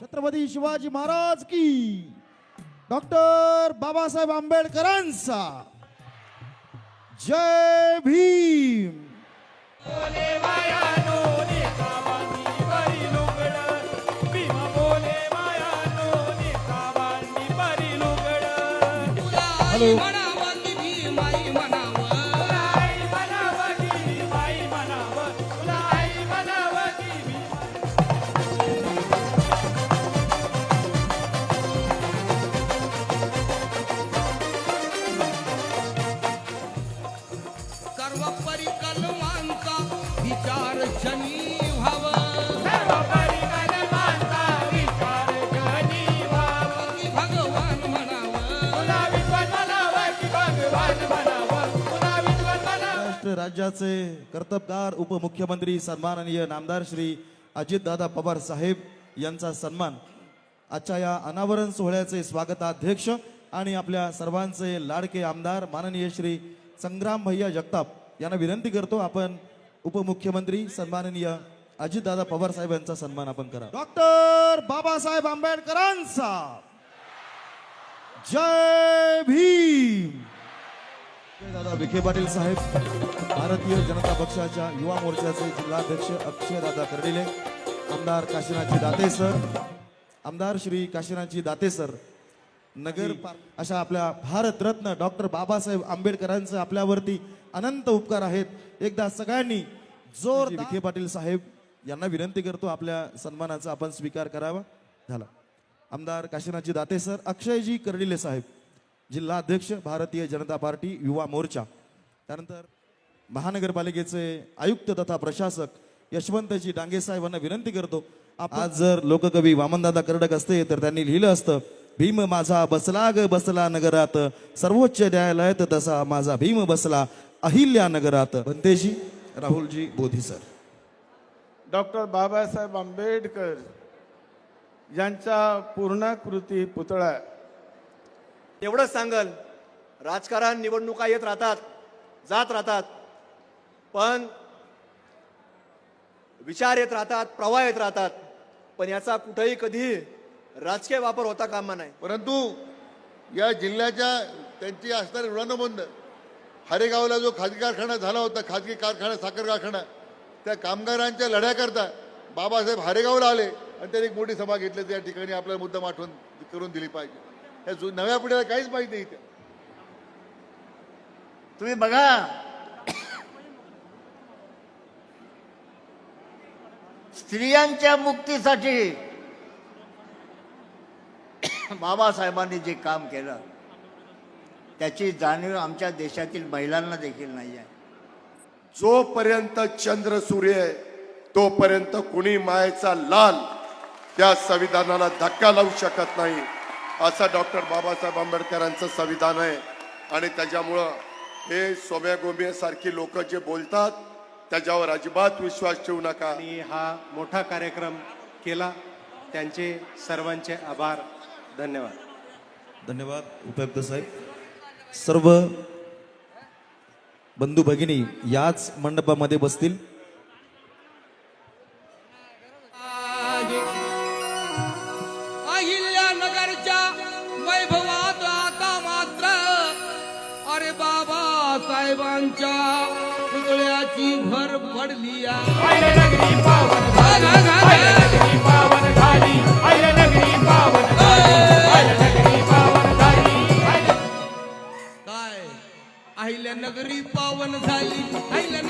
छत्रपती शिवाजी महाराज की. डॉक्टर बाबासाहेब आंबेडकरांचा. जय भीम. हॅलो. राज्याचे कर्तबगार उपमुख्यमंत्री सन्माननीय नामदार श्री अजितदादा पवार साहेब यांचा सन्मान. आजच्या या अनावरण सोहळ्याचे स्वागताध्यक्ष आणि आपल्या सर्वांचे लाडके आमदार माननीय श्री संग्राम भैया जगताप यांना विनंती करतो आपण उपमुख्यमंत्री सन्माननीय अजितदादा पवार साहेब यांचा सन्मान आपण करा. डॉक्टर बाबासाहेब आंबेडकरांचा. जय भीम. दादा विखे पाटील साहेब भारतीय जनता पक्षाच्या युवा मोर्चाचे जिल्हाध्यक्ष अक्षय दादा कर्डिले आमदार काशीनाथजी दाते सर आमदार श्री काशीनाथजी दाते सर नगर अशा आपल्या भारतरत्न डॉक्टर बाबासाहेब आंबेडकरांचं आपल्यावरती अनंत उपकार आहेत. एकदा सगळ्यांनी जोर विखे पाटील साहेब यांना विनंती करतो आपल्या सन्मानाचा आपण स्वीकार करावा. झाला. आमदार काशीनाथजी दाते सर अक्षयजी कर्डिले साहेब जिल्हा अध्यक्ष भारतीय जनता पार्टी युवा मोर्चा. त्यानंतर महानगरपालिकेचे आयुक्त तथा प्रशासक यशवंतजी डांगे साहेबांना विनंती करतो. आज जर लोककवी वामनदादा कर्डक असते तर त्यांनी लिहिलं असतं भीम माझा बसला ग बसला नगरात. सर्वोच्च न्यायालयात तसा माझा भीम बसला अहिल्या नगरात. बनतेजी राहुलजी बोधी सर. डॉक्टर बाबासाहेब आंबेडकर यांचा पूर्णाकृती पुतळा एवढंच सांगल राजकारण निवडणुका येत राहतात जात राहतात पण विचार येत राहतात प्रवाह येत राहतात पण याचा कुठेही कधी राजकीय वापर होता कामा नाही. परंतु या जिल्ह्याच्या त्यांची असणारी रणबंद हरेगावला जो खाजगी कारखाना झाला होता खाजगी कारखाना साखर कारखाना त्या कामगारांच्या लढ्याकरता बाबासाहेब हरेगावला आले आणि त्यांनी एक मोठी सभा घेतली त्या ठिकाणी आपल्याला मुद्दाम आठवण करून दिली पाहिजे. या जु- नव्या पिढीला काहीच माहिती नाही इथे. तुम्ही बघा. स्त्रियांच्या मुक्तीसाठी बाबासाहेबांनी जे काम केलं त्याची जाणीव आमच्या देशातील महिलांना देखील नाही आहे. जोपर्यंत चंद्र सूर्य आहे तोपर्यंत कुणी मायेचा लाल त्या संविधानाला धक्का लावू शकत नाही असं डॉक्टर बाबासाहेब आंबेडकरांचं संविधान आहे. आणि त्याच्यामुळं हे सोम्या गोंबे सारखी लोक जे बोलतात त्याच्यावर अजिबात विश्वास ठेवू नका. आणि हा मोठा कार्यक्रम केला. त्यांचे सर्वांचे आभार. धन्यवाद. धन्यवाद उपायुक्त साहेब. सर्व बंधू भगिनी याच मंडपामध्ये बसतील. अहिल्या नगरच्या वैभवात आता मात्र अरे बाबा साहेबांच्या पुतळ्याची भर पडली नगरी पावन झाली.